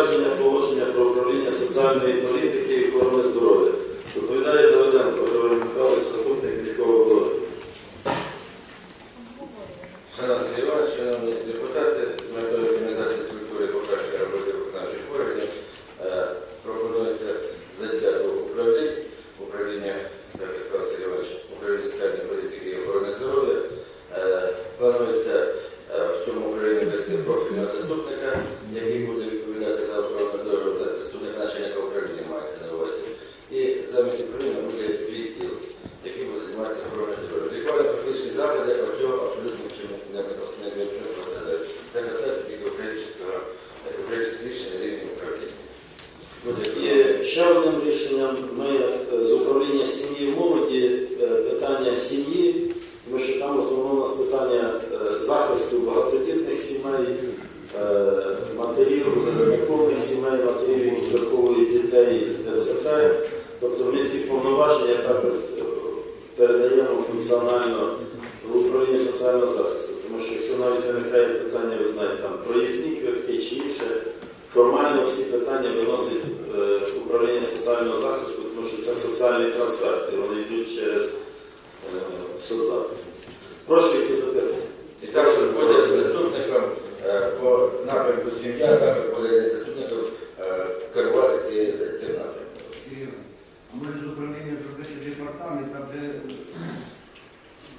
затвердження положення про управління соціальної політики і охорони здоров'я. Доповідає Давиденко Григорій Михайлович, заступник міського голови. Шановні Іванович, шановні депутати, з метою організації і покращення роботи виконавчих органів е, пропонується заняття двох управлінь, управління, як я сказав Сергій Іванович, управління соціальної політики і охорони здоров'я. Е, Планується е, в цьому управлінні вести профільного заступника, який І ще одним рішенням ми е, з управління сім'ї і молоді е, питання сім'ї, тому що там в у нас питання е, захисту багатодітних сімей, матерів, неповних сімей, матерів, які виховують дітей з ДЦП. Тобто ми ці повноваження також передаємо функціонально в управління соціального захисту. Тому що якщо навіть виникає питання, ви знаєте, там проїзні квитки чи інше, формально всі питання виносить е, управління соціального захисту, тому що це соціальні трансферти, вони йдуть через е, соцзахист. Прошу які запитання. І також буде заступником е, по напрямку сім'я, також буде заступником керувати цим напрямком. Ми з управління зробити департамент, там вже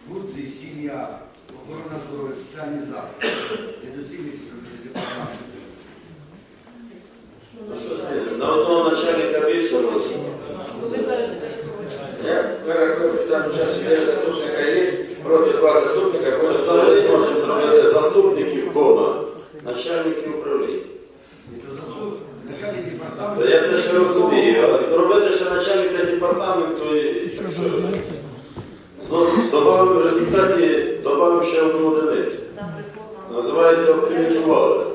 функції, сім'я, охорона здоров'я, соціальний захист. Недоцільність зробити департамент. Ну, що змінити? На одного начальника більше може. Я рахую, що там зараз заступника є, просто два заступника, буде взагалі можемо зробити заступників кома, начальників управління. То Та я це ще розумію, але робити ще начальника департаменту і що знову добавимо в результаті добавимо ще одну одиницю. Називається оптимізували.